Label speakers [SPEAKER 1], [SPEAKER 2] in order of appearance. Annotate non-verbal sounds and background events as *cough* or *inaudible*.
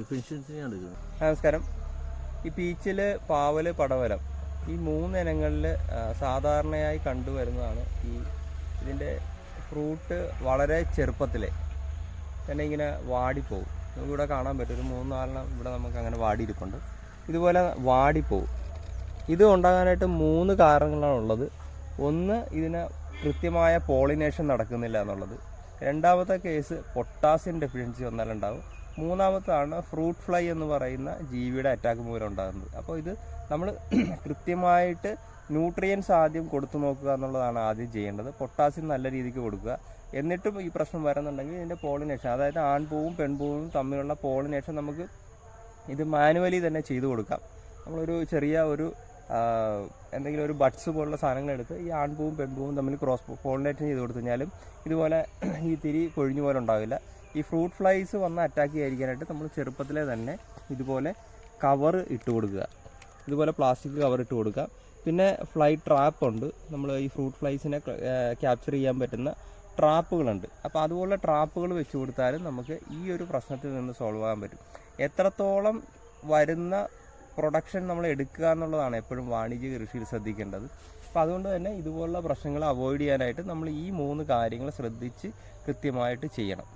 [SPEAKER 1] നമസ്കാരം. ഈ പീച്ചിൽ പാവൽ പടവലം ഈ മൂന്ന് ഇനങ്ങളിൽ സാധാരണയായി കണ്ടുവരുന്നതാണ് ഈ ഇതിന്റെ ഫ്രൂട്ട് വളരെ ചെറുപ്പത്തിലെ തന്നെ ഇങ്ങനെ വാടിപ്പോവും. നമുക്ക് ഇവിടെ കാണാൻ പറ്റും. ഒരു മൂന്ന് നാലെണ്ണം ഇവിടെ നമുക്ക് അങ്ങനെ വാടിയിരിപ്പുണ്ട്. ഇതുപോലെ വാടിപ്പോവും. ഇത് ഉണ്ടാകാനായിട്ട് മൂന്ന് കാരണങ്ങളാണ് ഉള്ളത്. ഒന്ന് ഇതിന് കൃത്യമായ പോളിനേഷൻ നടക്കുന്നില്ല എന്നുള്ളത്. രണ്ടാമത്തെ കേസ് പൊട്ടാസ്യം ഡെഫിഷ്യൻസി വന്നാലുണ്ടാവും. മൂന്നാമത്താണ് ഫ്രൂട്ട് ഫ്ലൈ എന്ന് പറയുന്ന ജീവിയുടെ അറ്റാക്ക് മൂലം ഉണ്ടാകുന്നത്. അപ്പോൾ ഇത് നമ്മൾ *clears throat* കൃത്യമായിട്ട് ന്യൂട്രിയൻസ് ആദ്യം കൊടുത്തു നോക്കുക എന്നുള്ളതാണ് ആദ്യം ചെയ്യേണ്ടത്. പൊട്ടാസ്യം നല്ല രീതിക്ക് കൊടുക്കുക. എന്നിട്ടും ഈ പ്രശ്നം വരുന്നുണ്ടെങ്കിൽ ഇതിന്റെ പോളിനേഷൻ അതായത് ആൺപൂവും പെൺപൂവും തമ്മിലുള്ള പോളിനേഷൻ നമുക്ക് ഇത് മാനുവലി തന്നെ ചെയ്തു കൊടുക്കാം. നമ്മളൊരു ചെറിയ ഒരു എന്തെങ്കിലും ഒരു ബഡ്സ് പോലുള്ള സാധനങ്ങൾ എടുത്ത് ഈ ആൺപൂവും പെൺപൂവും തമ്മിൽ ക്രോസ് പോളിനേറ്റ് ചെയ്ത് കൊടുത്തു കഴിഞ്ഞാലും ഇതുപോലെ *clears throat* ഈ തിരി കൊഴിഞ്ഞു പോലെ ഉണ്ടാവില്ല. ഈ ഫ്രൂട്ട് ഫ്ലൈസ് വന്ന് അറ്റാക്ക് ചെയ്യാതിരിക്കാനായിട്ട് നമ്മൾ ചെറുപ്പത്തിലെ തന്നെ ഇതുപോലെ കവർ ഇട്ട് കൊടുക്കുക. ഇതുപോലെ പ്ലാസ്റ്റിക് കവർ ഇട്ട് കൊടുക്കുക. പിന്നെ ഫ്ലൈ ട്രാപ്പ് ഉണ്ട്. നമ്മൾ ഈ ഫ്രൂട്ട് ഫ്ലൈസിനെ ക്യാപ്ചർ ചെയ്യാൻ പറ്റുന്ന ട്രാപ്പുകളുണ്ട് അപ്പോൾ അതുപോലെ ട്രാപ്പുകൾ വെച്ച് കൊടുത്താലും നമുക്ക് ഈ ഒരു പ്രശ്നത്തിൽ നിന്ന് സോൾവ് ആകാൻ പറ്റും. എത്രത്തോളം വരുന്ന പ്രൊഡക്ഷൻ നമ്മൾ എടുക്കുക എന്നുള്ളതാണ് എപ്പോഴും വാണിജ്യ കൃഷിയിൽ ശ്രദ്ധിക്കേണ്ടത്. അപ്പോൾ അതുകൊണ്ട് തന്നെ ഇതുപോലുള്ള പ്രശ്നങ്ങൾ അവോയ്ഡ് ചെയ്യാനായിട്ട് നമ്മൾ ഈ മൂന്ന് കാര്യങ്ങൾ ശ്രദ്ധിച്ച് കൃത്യമായിട്ട് ചെയ്യണം.